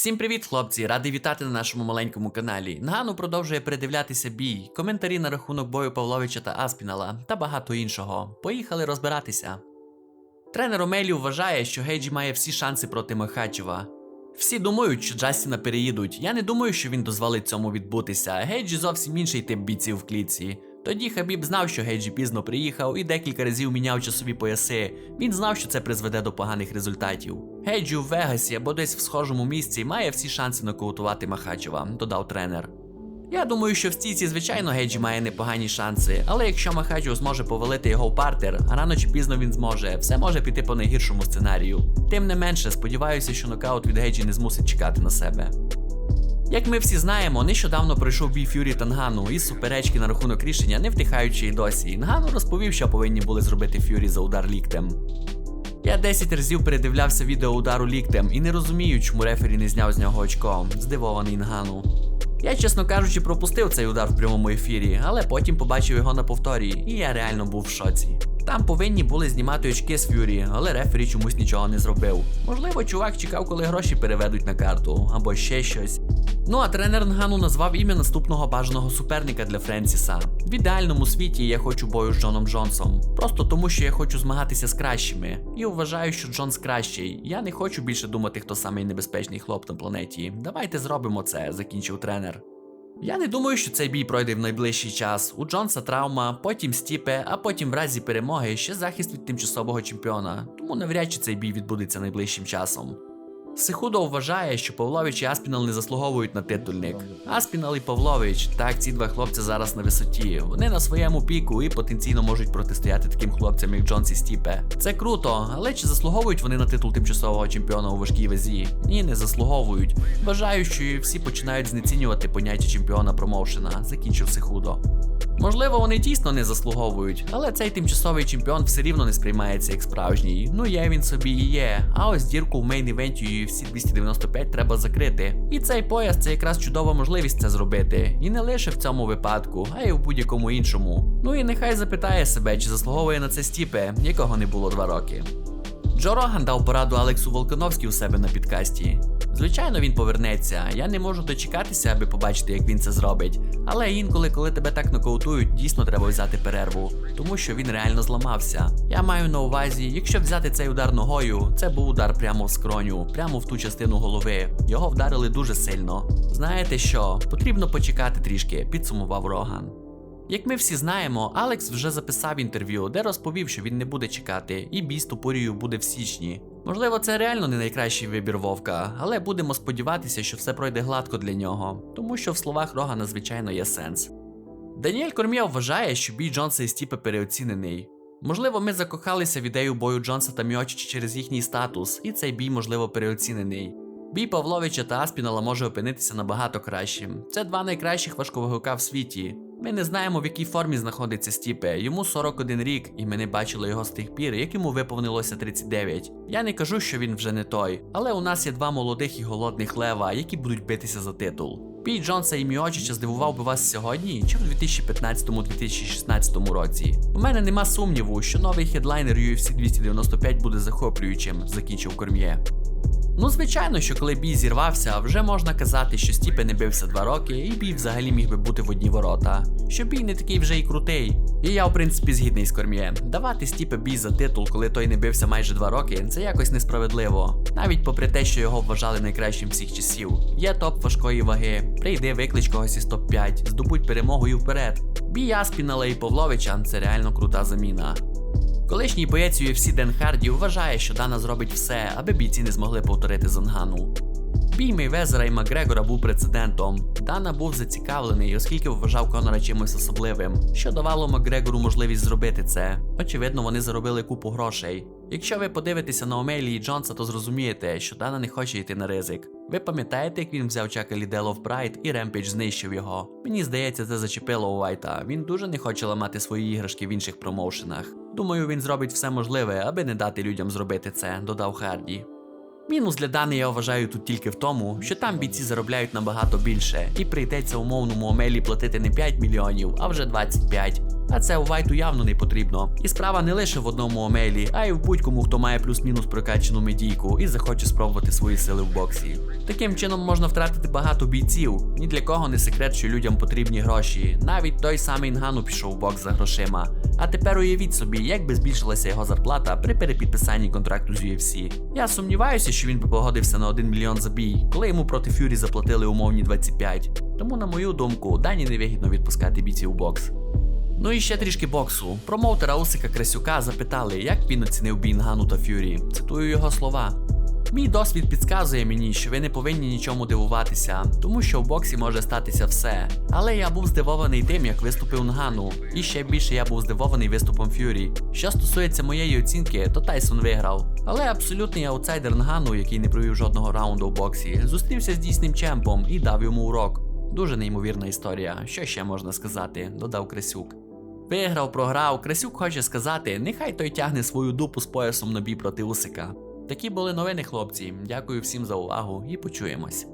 Всім привіт, хлопці! Радий вітати на нашому маленькому каналі. Нгану продовжує передивлятися бій, коментарі на рахунок бою Павловича та Аспінала та багато іншого. Поїхали розбиратися. Тренер Омелі вважає, що Гейджі має всі шанси проти Махачева. Всі думають, що Джастіна переїдуть. Я не думаю, що він дозволить цьому відбутися. Гейджі зовсім інший тип бійців в клітці. Тоді Хабіб знав, що Гейджі пізно приїхав і декілька разів міняв часові пояси. Він знав, що це призведе до поганих результатів. Гейджі у Вегасі або десь в схожому місці має всі шанси нокаутувати Махачева, додав тренер. Я думаю, що в стійці, звичайно, Гейджі має непогані шанси, але якщо Махачев зможе повалити його в партер, а рано чи пізно він зможе, все може піти по найгіршому сценарію. Тим не менше, сподіваюся, що нокаут від Гейджі не змусить чекати на себе. Як ми всі знаємо, нещодавно пройшов бій Фюрі та Нгану із суперечки на рахунок рішення, не втихаючи й досі. Нгану розповів, що повинні були зробити Фюрі за удар ліктем. Я 10 разів передивлявся відео удару ліктем і не розумію, чому рефері не зняв з нього очко, здивований Нгану. Я, чесно кажучи, пропустив цей удар в прямому ефірі, але потім побачив його на повторі, і я реально був в шоці. Там повинні були знімати очки з Фюрі, але рефері чомусь нічого не зробив. Можливо, чувак чекав, коли гроші переведуть на карту, або ще щось. Ну а тренер Нгану назвав ім'я наступного бажаного суперника для Френсіса. В ідеальному світі я хочу бою з Джоном Джонсом. Просто тому, що я хочу змагатися з кращими. І вважаю, що Джонс кращий. Я не хочу більше думати, хто самий небезпечний хлоп на планеті. Давайте зробимо це, закінчив тренер. Я не думаю, що цей бій пройде в найближчий час. У Джонса травма, потім стіпе, а потім в разі перемоги ще захист від тимчасового чемпіона. Тому навряд чи цей бій відбудеться найближчим часом. Сихудо вважає, що Павлович і Аспінал не заслуговують на титульник. Аспінал і Павлович, так, ці два хлопці зараз на висоті. Вони на своєму піку і потенційно можуть протистояти таким хлопцям, як Джонс і Стіпе. Це круто, але чи заслуговують вони на титул тимчасового чемпіона у важкій вазі? Ні, не заслуговують. Вважаю, що всі починають знецінювати поняття чемпіона промоушена, закінчив Сихудо. Можливо, вони дійсно не заслуговують, але цей тимчасовий чемпіон все рівно не сприймається як справжній. Ну є він собі і є. А ось дірку в мейн-івенті UFC 295 треба закрити. І цей пояс це якраз чудова можливість це зробити. І не лише в цьому випадку, а й в будь-якому іншому. Ну і нехай запитає себе, чи заслуговує на це стіпе, якого не було два роки. Джо Роган дав пораду Алексу Волконовській у себе на підкасті. Звичайно, він повернеться. Я не можу дочекатися, аби побачити, як він це зробить. Але інколи, коли тебе так нокаутують, дійсно треба взяти перерву, тому що він реально зламався. Я маю на увазі, якщо взяти цей удар ногою, це був удар прямо в скроню, прямо в ту частину голови. Його вдарили дуже сильно. Знаєте що? Потрібно почекати трішки, підсумував Роган. Як ми всі знаємо, Алекс вже записав інтерв'ю, де розповів, що він не буде чекати, і бій з Тупорією буде в січні. Можливо, це реально не найкращий вибір Вовка, але будемо сподіватися, що все пройде гладко для нього, тому що в словах Рогана, звичайно, є сенс. Даніель Корм'є вважає, що бій Джонса і Стіпе переоцінений. Можливо, ми закохалися в ідею бою Джонса та Міочича через їхній статус, і цей бій, можливо, переоцінений. Бій Павловича та Аспінала може опинитися набагато кращим. Це два найкращих важковигука в світі. Ми не знаємо, в якій формі знаходиться Стіпе. Йому 41 рік, і ми не бачили його з тих пір, як йому виповнилося 39. Я не кажу, що він вже не той, але у нас є два молодих і голодних лева, які будуть битися за титул. Бій Джонса і Міочича здивував би вас сьогодні чи в 2015-2016 році. У мене нема сумніву, що новий хедлайнер UFC 295 буде захоплюючим, закінчив Корм'є. Ну, звичайно, що коли бій зірвався, вже можна казати, що Стіпе не бився два роки, і бій взагалі міг би бути в одні ворота. Що бій не такий вже й крутий. І я, в принципі, згідний з Корм'є. Давати Стіпе бій за титул, коли той не бився майже два роки, це якось несправедливо. Навіть попри те, що його вважали найкращим всіх часів. Є топ важкої ваги, прийди виклич когось із топ-5, здобудь перемогу і вперед. Бій Аспінала і Павловича це реально крута заміна. Колишній боєць UFC Ден Харді вважає, що Дана зробить все, аби бійці не змогли повторити Зонгану. Бій Мейвезера і Макгрегора був прецедентом. Дана був зацікавлений, оскільки вважав Конора чимось особливим, що давало Макгрегору можливість зробити це. Очевидно, вони заробили купу грошей. Якщо ви подивитеся на Омелі і Джонса, то зрозумієте, що Дана не хоче йти на ризик. Ви пам'ятаєте, як він взяв Чака Лідело в Прайд і Ремпідж знищив його? Мені здається, це зачепило Уайта. Він дуже не хоче ламати свої іграшки в інших промоушенах. Думаю, він зробить все можливе, аби не дати людям зробити це, додав Харді. Мінус для Дани я вважаю тут тільки в тому, що там бійці заробляють набагато більше, і прийдеться умовному Омелі платити не 5 мільйонів, а вже 25. А це у Вайту явно не потрібно. І справа не лише в одному омелі, а й в будь-кому, хто має плюс-мінус прокачану медійку і захоче спробувати свої сили в боксі. Таким чином можна втратити багато бійців. Ні для кого не секрет, що людям потрібні гроші. Навіть той самий Нгану пішов в бокс за грошима. А тепер уявіть собі, як би збільшилася його зарплата при перепідписанні контракту з UFC. Я сумніваюся, що він би погодився на 1 мільйон за бій, коли йому проти Фюрі заплатили умовні 25. Тому, на мою думку, дані невигідно відпускати бійців в бокс. Ну і ще трішки боксу. Промоутера Усика Красюка запитали, як він оцінив бій Нгану та Фюрі. Цитую його слова. Мій досвід підказує мені, що ви не повинні нічому дивуватися, тому що в боксі може статися все. Але я був здивований тим, як виступив Нгану, і ще більше я був здивований виступом Фюрі. Що стосується моєї оцінки, то Тайсон виграв. Але абсолютний аутсайдер Нгану, який не провів жодного раунду в боксі, зустрівся з дійсним чемпом і дав йому урок. Дуже неймовірна історія. Що ще можна сказати? додав Крисюк. Виграв, програв. Красюк хоче сказати, нехай той тягне свою дупу з поясом на бій проти Усика. Такі були новини, хлопці. Дякую всім за увагу і почуємось.